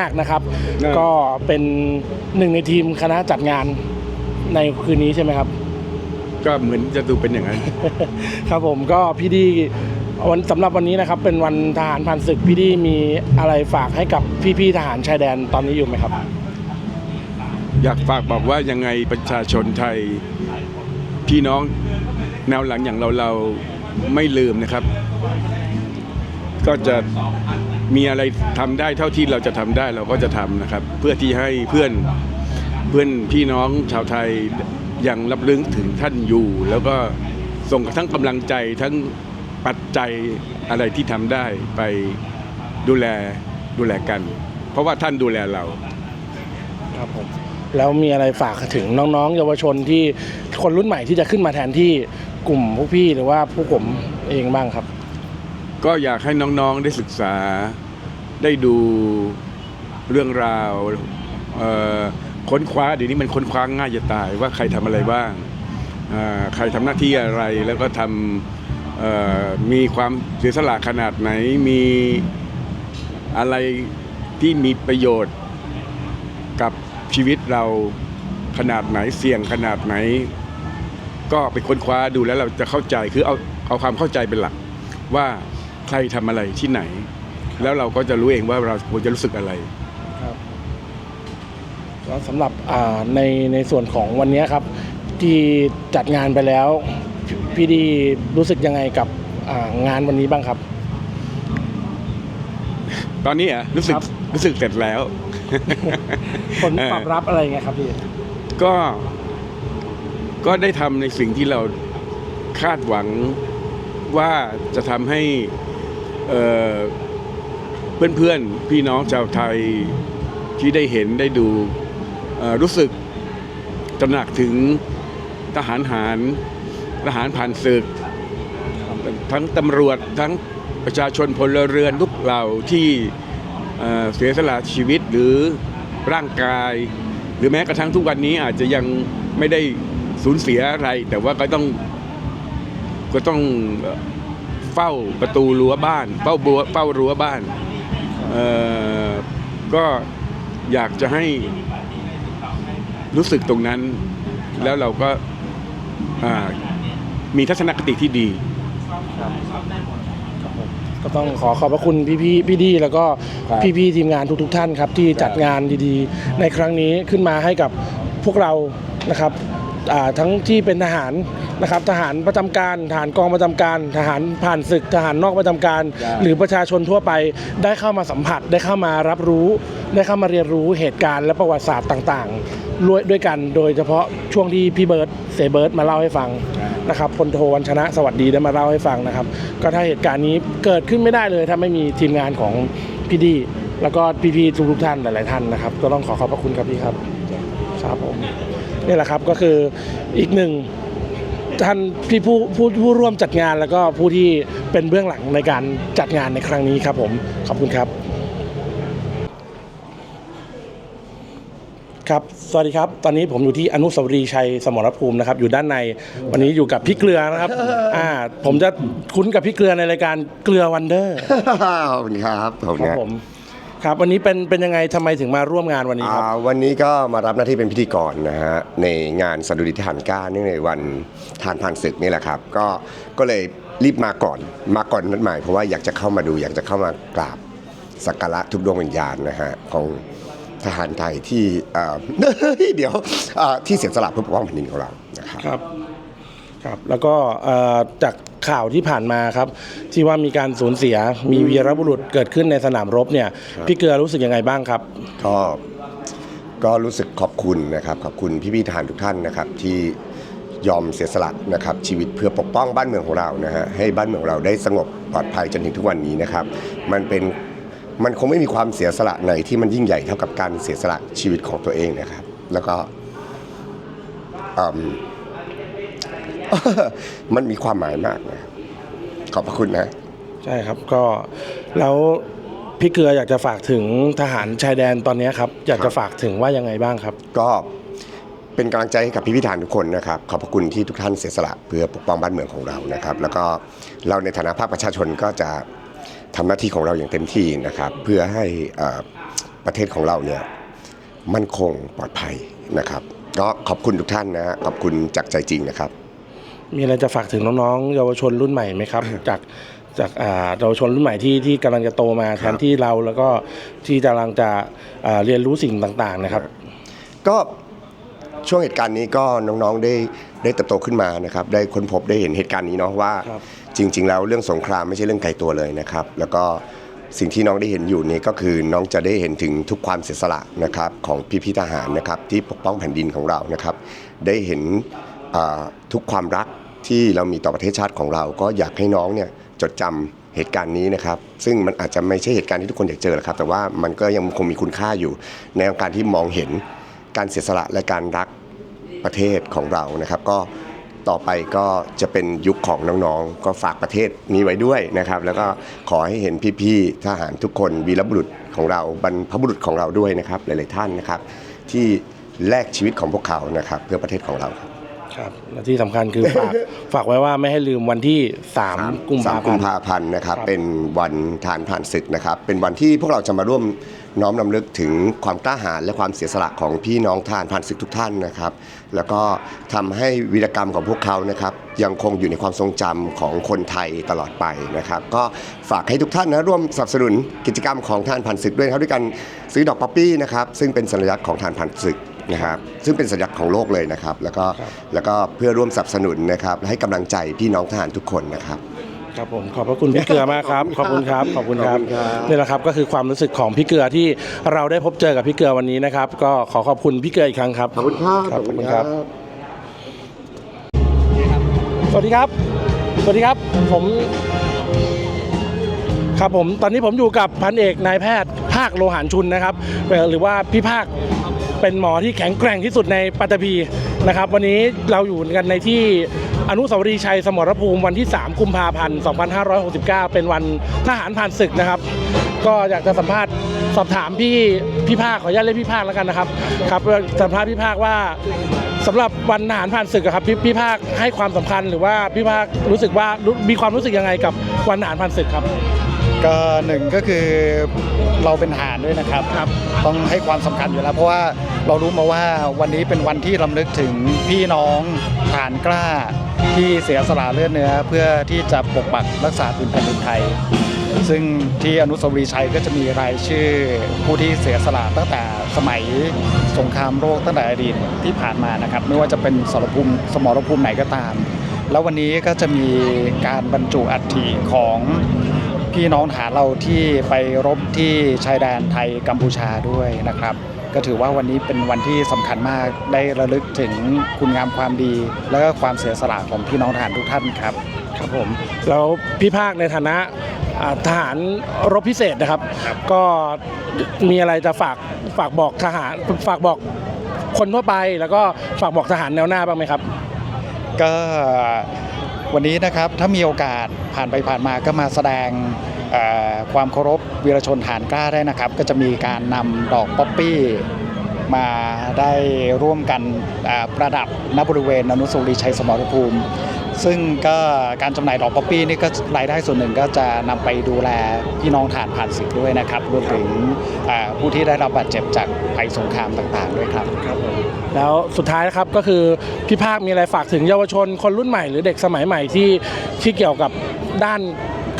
มากนะครับครับ ก็เป็นหนึ่งในทีมคณะจัดงานในคืนนี้ใช่ไหมครับ ก็เหมือนจะดูเป็นอย่างนั้น ครับผมก็พี่ดีวันสำหรับวันนี้นะครับ เป็นวันทหารผ่านศึกพี่ดีมีอะไรฝากให้กับพี่ๆทหารชายแดนตอนนี้อยู่ไหมครับ อยากฝากบอกว่ายังไงประชาชนไทยพี่น้องแนวหลังอย่างเราเราไม่ลืมนะครับ ก็จะ มีอะไรทำได้เท่าที่เราจะทำได้เราก็จะทำนะครับ เพื่อที่ให้เพื่อนเพื่อนพี่น้องชาวไทยยังรับลึกถึงท่านอยู่ แล้วก็ส่งทั้งกำลังใจทั้งปัจจัยอะไรที่ทำได้ไปดูแลดูแลกัน เพราะว่าท่านดูแลเราครับผมแล้วมีอะไรฝากถึงน้องๆ เยาวชนที่คนรุ่นใหม่ที่จะขึ้นมาแทนที่กลุ่มพวกพี่หรือว่าพวกผมเองบ้างครับ ก็อยากให้น้องๆได้ศึกษาได้ดูเรื่องราวค้นคว้าเดี๋ยวนี้มันค้นคว้าง่ายจะตายว่าใครทำอะไรบ้าง ใครทำหน้าที่อะไรแล้วก็ทำมีความเสียสละขนาดไหนมีอะไรที่มีประโยชน์กับชีวิตเราขนาดไหนเสี่ยงขนาดไหน ก็ไปค้นคว้าดูแล้วเราจะเข้าใจคือเอาเอาความเข้าใจเป็นหลักว่า ใครทำอะไรที่ไหน แล้วเราก็จะรู้เองว่าเราควรจะรู้สึกอะไร ครับแล้วสำหรับอ่าในในส่วนของวันนี้ครับ ที่จัดงานไปแล้ว พี่ดีรู้สึกยังไงกับอ่างานวันนี้บ้างครับ ตอนนี้อะรู้สึกครับ รู้สึกเสร็จแล้ว ผลตอบรับอะไรไงครับพี่ก็ก็ได้ทำในสิ่งที่เราคาดหวังว่าจะทำให้ เอ่อเพื่อนๆ พี่น้องชาวไทยที่ได้เห็นได้ดูรู้สึกตระหนักถึงทหารหารทหารผ่านศึก ทั้งตำรวจทั้งประชาชนพลเรือนทุกเหล่าที่เอ่อเสียสละชีวิตหรือร่างกาย หรือแม้กระทั่งทุกวันนี้อาจจะยังไม่ได้สูญเสียอะไร แต่ว่าก็ต้องก็ต้อง เฝ้าประตูรั้วบ้าน เฝ้าบัวเฝ้ารั้วบ้านเอ่อก็อยากจะให้รู้สึกตรงนั้น แล้วเราก็อ่ามีทัศนคติที่ดีก็ต้องขอขอบพระคุณพี่พี่พี่ดีแล้วก็ครับพี่พี่ๆทีมงานทุกๆท่านครับ ที่จัดงานดีๆ ในครั้งนี้ขึ้นมาให้กับพวกเรานะครับอ่าทั้งที่เป็นทหาร นะครับทหารประจำการทหารกองประจำการ ทหารผ่านศึกทหารนอกประจำการครับหรือประชาชนทั่วไปได้เข้ามาสัมผัส ได้เข้ามารับรู้ ได้เข้ามาเรียนรู้เหตุการณ์และประวัติศาสตร์ต่างๆด้วยด้วยกัน โดยเฉพาะช่วงที่พี่เบิร์ตเสเบิร์ตมาเล่าให้ฟังนะครับพลโทวันชนะสวัสดีได้มาเล่าให้ฟังนะครับ ก็ถ้าเหตุการณ์นี้เกิดขึ้นไม่ได้เลย ถ้าไม่มีทีมงานของพี่ดีแล้วก็พี่ๆทุกๆท่านหลายๆท่านนะครับ ก็ต้องขอขอบพระคุณครับพี่ครับ ครับผมนี่แหละครับก็คืออีกหนึ่ง ท่านพี่ผู้ผู้ผู้ร่วมจัดงานแล้วก็ผู้ที่เป็นเบื้องหลังในการจัดงานในครั้งนี้ครับผมขอบคุณครับ ครับ สวัสดีครับ ตอนนี้ผมอยู่ที่อนุสาวรีย์ชัยสมรภูมินะครับ อยู่ด้านใน วันนี้อยู่กับพี่เกลือนะครับ อ่า ผมจะคุ้นกับพี่เกลือในรายการเกลือวันเดอร์ ขอบคุณครับขอบคุณครับครับผม ครับวันนี้เป็นเป็นยังไงทำไมถึงมาร่วมงานวันนี้ครับ อ่าวันนี้ก็มารับหน้าที่เป็นพิธีกรนะฮะในงานสดุดีทหารกล้าเนื่องในวันทานผ่านศึกนี่แหละครับ ก็ก็เลยรีบมาก่อนมาก่อนนัดหมายเพราะว่าอยากจะเข้ามาดูอยากจะเข้ามากราบสักการะทุกดวงวิญญาณนะฮะของทหารไทยที่อ่าเดี๋ยวอ่าที่เสียสละเพื่อปกป้องแผ่นดินของเรานะครับ ครับครับแล้วก็เอ่อจาก ข่าวที่ผ่านมาครับ ที่ว่ามีการสูญเสียมีวีรบุรุษเกิดขึ้นในสนามรบเนี่ย พี่เกลือรู้สึกยังไงบ้างครับ ก็ก็รู้สึกขอบคุณนะครับ ขอบคุณพี่ๆทหารทุกท่านนะครับ ที่ยอมเสียสละนะครับ ชีวิตเพื่อปกป้องบ้านเมืองของเรานะฮะให้บ้านเมืองของเราได้สงบปลอดภัยจนถึงทุกวันนี้นะครับ มันเป็นมันคงไม่มีความเสียสละไหนที่มันยิ่งใหญ่เท่ากับการเสียสละชีวิตของตัวเองนะครับ แล้วก็อื มมันมีความหมายมากนะขอบพระคุณนะ ใช่ครับก็แล้วพี่เกลืออยากจะฝากถึงทหารชายแดนตอนนี้ครับ อยากจะฝากถึงว่ายังไงบ้างครับ ก็เป็นกำลังใจให้กับพี่พิธานทุกคนนะครับ ขอบพระคุณที่ทุกท่านเสียสละเพื่อปกป้องบ้านเมืองของเรานะครับ แล้วก็เราในฐานะภาคประชาชนก็จะทำหน้าที่ของเราอย่างเต็มที่นะครับ เพื่อให้เอ่อประเทศของเราเนี่ยมั่นคงปลอดภัยนะครับ ก็ขอบคุณทุกท่านนะฮะขอบคุณจากใจจริงนะครับ มีอะไรจะฝากถึงน้องๆ เยาวชนรุ่นใหม่ไหมครับ จากจากอ่าเยาวชนรุ่นใหม่ที่ที่กำลังจะโตมาแทนที่เราแล้วก็ที่กำลังจะอ่าเรียนรู้สิ่งต่างๆนะครับ ก็ช่วงเหตุการณ์นี้ก็น้องๆได้ได้เติบโตขึ้นมานะครับ ได้ค้นพบได้เห็นเหตุการณ์นี้เนาะว่าครับ จริง ๆ แล้วเรื่องสงครามไม่ใช่เรื่องไกลตัวเลยนะครับ แล้วก็สิ่งที่น้องได้เห็นอยู่นี้ก็คือน้องจะได้เห็นถึงทุกความเสียสละนะครับของพี่พี่ๆทหารนะครับที่ปกป้องแผ่นดินของเรานะครับ ได้เห็นอ่าทุกความรัก ที่เรามีต่อประเทศชาติของเรา ก็อยากให้น้องเนี่ยจดจำเหตุการณ์นี้นะครับ ซึ่งมันอาจจะไม่ใช่เหตุการณ์ที่ทุกคนอยากเจอหรอกครับ แต่ว่ามันก็ยังคงมีคุณค่าอยู่ ในการที่มองเห็นการเสียสละและการรักประเทศของเรานะครับ ก็ต่อไปก็จะเป็นยุคของน้องๆ ก็ฝากประเทศนี้ไว้ด้วยนะครับ แล้วก็ขอให้เห็นพี่ๆทหารทุกคนวีรบุรุษของเราบรรพบุรุษของเราด้วยนะครับ หลายๆท่านนะครับ ที่แลกชีวิตของพวกเขานะครับ เพื่อประเทศของเราครับ ครับและที่สำคัญคือฝาก ฝากไว้ว่าไม่ให้ลืมวันที่ 3 กุมสาภามพักุนมธ์ ภาพันธ์นะครับ ครับ เป็นวันทานผ่านศึกนะครับ เป็นวันที่พวกเราจะมาร่วมน้อมนำลึกถึงความกล้าหาญและความเสียสละของพี่น้องทหานผ่านศึกทุกท่านนะครับ แล้วก็ทำให้วีรกรรมของพวกเขานะครับ ยังคงอยู่ในความทรงจำของคนไทยตลอดไปนะครับ ก็ฝากให้ทุกท่านนะร่วมสนับสนุนกิจกรรมของทหานผ่านศึกด้วยนะครับด้วยการซื้อดอกป๊อปปี้นะครับซึ่งเป็นสัญลักษณ์ของทหานผ่านศึก นะครับซึ่งเป็นสัญลักษณ์ของโลกเลยนะครับ แล้วก็แล้วก็เพื่อร่วมสนับสนุนนะครับและให้กำลังใจพี่น้องทหารทุกคนนะครับ ครับผมขอบพระคุณพี่เกลือมากครับขอบคุณครับ ขอบคุณครับ ขอบคุณครับนี่แหละครับก็คือความรู้สึกของพี่เกลือที่เราได้พบเจอกับพี่เกลือวันนี้นะครับ ก็ขอขอบคุณพี่เกลืออีกครั้งครับขอบคุณครับครับขอบคุณครับ สวัสดีครับ สวัสดีครับผมครับผมตอนนี้ผมอยู่กับพันเอกนายแพทย์ภาคโลหารชุนนะครับเอ่อหรือว่าพี่ภาค เป็นหมอที่แข็งแกร่งที่สุดในปัตตภีนะครับ วันนี้เราอยู่กันในที่อนุสาวรีย์ชัยสมรภูมิวันที่ 3 กุมภาพันธ์ 2569 เป็นวันทหารผ่านศึกนะครับ ก็อยากจะสัมภาษณ์สอบถามพี่พี่ภาคขออนุญาตเรียกพี่ภาคแล้วกันนะครับครับสัมภาษณ์พี่ภาคว่าสำหรับวันทหารผ่านศึกครับพี่พี่ภาคให้ความสำคัญหรือว่าพี่ภาครู้สึกว่ารู้มีความรู้สึกยังไงกับวันทหารผ่านศึกครับ ก็หนึ่งก็คือเราเป็นทหารด้วยนะครับครับ ต้องให้ความสำคัญอยู่แล้ว เพราะว่าเรารู้มาว่าวันนี้เป็นวันที่รำลึกถึงพี่น้องทหารกล้าที่เสียสละเลือดเนื้อ เพื่อที่จะปกปักรักษาพื้นแผ่นดินไทย ซึ่งที่อนุสาวรีย์ชัยก็จะมีรายชื่อผู้ที่เสียสละตั้งแต่สมัยสงครามโลกตั้งแต่อดีตที่ผ่านมานะครับ ไม่ว่าจะเป็นสมรภูมิสมรภูมิไหนก็ตาม แล้ววันนี้ก็จะมีการบรรจุอัฐิของ พี่น้องทหารเราที่ไปรบที่ชายแดนไทยกัมพูชาด้วยนะครับ ก็ถือว่าวันนี้เป็นวันที่สำคัญมากได้ระลึกถึงคุณงามความดี และก็ความเสียสละของพี่น้องทหารทุกท่านครับครับผมแล้วพี่ภาคในฐานะอ่าทหารรบพิเศษนะครับ ก็มีอะไรจะฝากฝากบอกทหารฝากบอกคนทั่วไป แล้วก็ฝากบอกทหารแนวหน้าบ้างไหมครับ ก็ วันนี้นะครับถ้ามีโอกาสผ่านไปผ่านมาก็มาแสดงความเคารพวีรชนฐานกล้าได้นะครับ ก็จะมีการนำดอกป๊อปปี้มาได้ร่วมกันประดับณบริเวณอนุสาวรีย์ชัยสมรภูมิ ซึ่งก็การจำหน่ายดอกป๊อปปี้นี่ก็รายได้ส่วนหนึ่งก็จะนำไปดูแลพี่น้องฐานผ่านศึกด้วยนะครับรวมถึงผู้ที่ได้รับบาดเจ็บจากภัยสงครามต่างๆ ด้วยครับแล้วสุดท้ายนะครับก็คือพี่ภาคมีอะไรฝากถึงเยาวชนคนรุ่นใหม่หรือเด็กสมัยใหม่ที่ที่เกี่ยวกับด้าน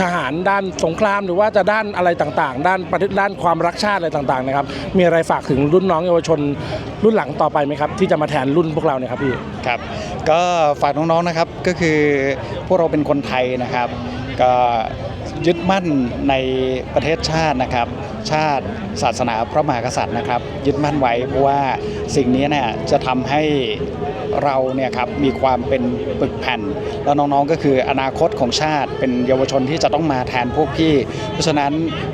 ทหารด้านสงครามหรือว่าจะด้านอะไรต่างๆ ด้านประเทศด้านความรักชาติอะไรต่างๆนะครับ มีอะไรฝากถึงรุ่นน้องเยาวชนรุ่นหลังต่อไปไหมครับ ที่จะมาแทนรุ่นพวกเราเนี่ยครับพี่ครับก็ฝากน้องๆนะครับก็คือพวกเราเป็นคนไทยนะครับ ก็ยึดมั่นในประเทศชาตินะครับ ชาติ ศาสนาพระมหากษัตริย์นะครับ ยึดมั่นไว้เพราะว่าสิ่งนี้เนี่ยจะทำให้เราเนี่ยครับมีความเป็นปึกแผ่น แล้วน้องๆก็คืออนาคตของชาติเป็นเยาวชนที่จะต้องมาแทนพวกพี่ เพราะฉะนั้น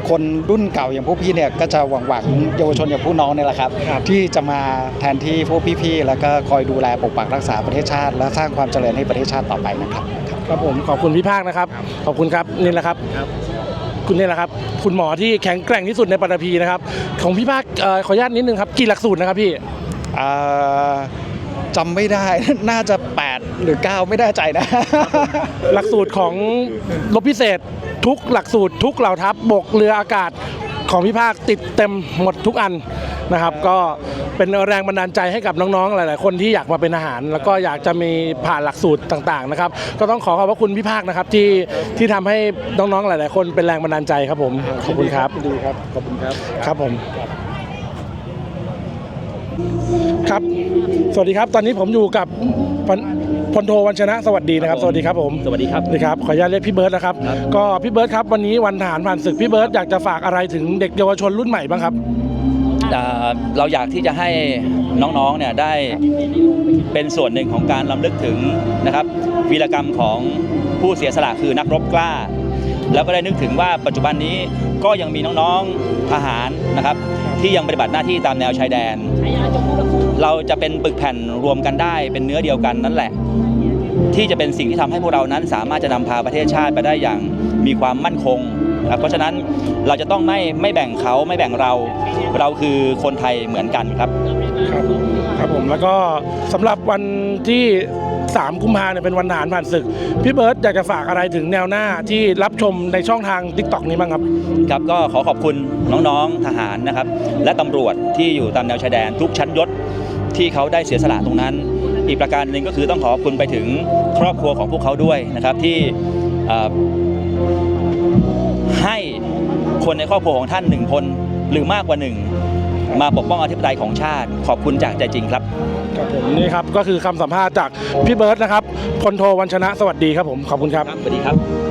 คนรุ่นเก่าอย่างพวกพี่เนี่ยก็จะหวังหวังเยาวชนอย่างพวกน้องเนี่ยแหละครับครับที่จะมาแทนที่พวกพี่ๆแล้วก็คอยดูแลปกปักรักษาประเทศชาติ และสร้างความเจริญให้ประเทศชาติต่อไปนะครับครับผมขอบคุณพี่ภาคนะครับ ขอบคุณครับนี่แหละครับ คุณนี่แหละครับ คุณหมอที่แข็งแกร่งที่สุดในปัตตภีนะครับ ของพี่ภาคเอ่อขออนุญาตนิดนึงครับ กี่หลักสูตรนะครับพี่ อ่าจำไม่ได้ น่าจะ 8 หรือ 9 ไม่แน่ใจนะ หลักสูตรของรบพิเศษทุกหลักสูตรทุกเหล่าทัพบกเรืออากาศของพี่ภาคติดเต็มหมดทุกอัน นะครับก็เป็นแรงบันดาลใจให้กับน้องๆ หลาย ๆ คนที่อยากมาเป็นอาหาร แล้วก็อยากจะมีผ่านหลักสูตรต่าง ๆ นะครับ ก็ต้องขอขอบพระคุณพี่ภาคนะครับที่ที่ทำให้น้อง ๆ หลาย ๆ คนเป็นแรงบันดาลใจครับผมขอบคุณครับดีครับขอบคุณครับครับผม ครับ สวัสดีครับ ตอนนี้ผมอยู่กับพลพลโทวัญชนะสวัสดีนะครับ สวัสดีครับผม สวัสดีครับ สวัสดีครับ ขออนุญาตเรียกพี่เบิร์ดนะครับ ก็พี่เบิร์ดครับ วันนี้วันทหารผ่านศึก พี่เบิร์ดอยากจะฝากอะไรถึงเด็กเยาวชนรุ่นใหม่บ้างครับอ่า เราอยากที่จะให้น้องๆเนี่ยได้เป็นส่วนหนึ่งของการลำลึกถึงนะครับวีรกรรมของผู้เสียสละคือนักรบกล้า แล้วก็ได้นึกถึงว่าปัจจุบันนี้ก็ยังมีน้องๆทหารนะครับ ที่ยังปฏิบัติหน้าที่ตามแนวชายแดน เราจะเป็นปึกแผ่นรวมกันได้เป็นเนื้อเดียวกันนั่นแหละ ที่จะเป็นสิ่งที่ทำให้พวกเรานั้นสามารถจะนำพาประเทศชาติไปได้อย่างมีความมั่นคง ครับเพราะฉะนั้นเราจะต้องไม่ไม่แบ่งเขาไม่แบ่งเรา เราคือคนไทยเหมือนกันครับ ครับครับผมแล้วก็สำหรับวันที่ 3 กุมภาเนี่ยเป็นวันทหารผ่านศึก พี่เบิร์ตอยากจะฝากอะไรถึงแนวหน้าที่รับชมในช่องทาง t ิ k t o k นี้บ้างครับ ครับก็ขอขอบคุณน้องๆทหารนะครับ และตำรวจที่อยู่ตามแนวชายแดนทุกชั้นยศที่เขาได้เสียสละตรงนั้น อีกประการหนึ่งก็คือต้องขอขอบคุณไปถึงครอบครัวของพวกเขาด้วยนะครับที่เอ่อให้ คนในครอบครัวของท่านหนึ่งคนหรือมากกว่าหนึ่งมาปกป้องอธิปไตยของชาติ ขอบคุณจากใจจริงครับครับผมนี่ครับก็คือคำสัมภาษณ์จากพี่เบิร์ตนะครับพลโทวัญชนะสวัสดีครับผมขอบคุณครับ สวัสดีครับ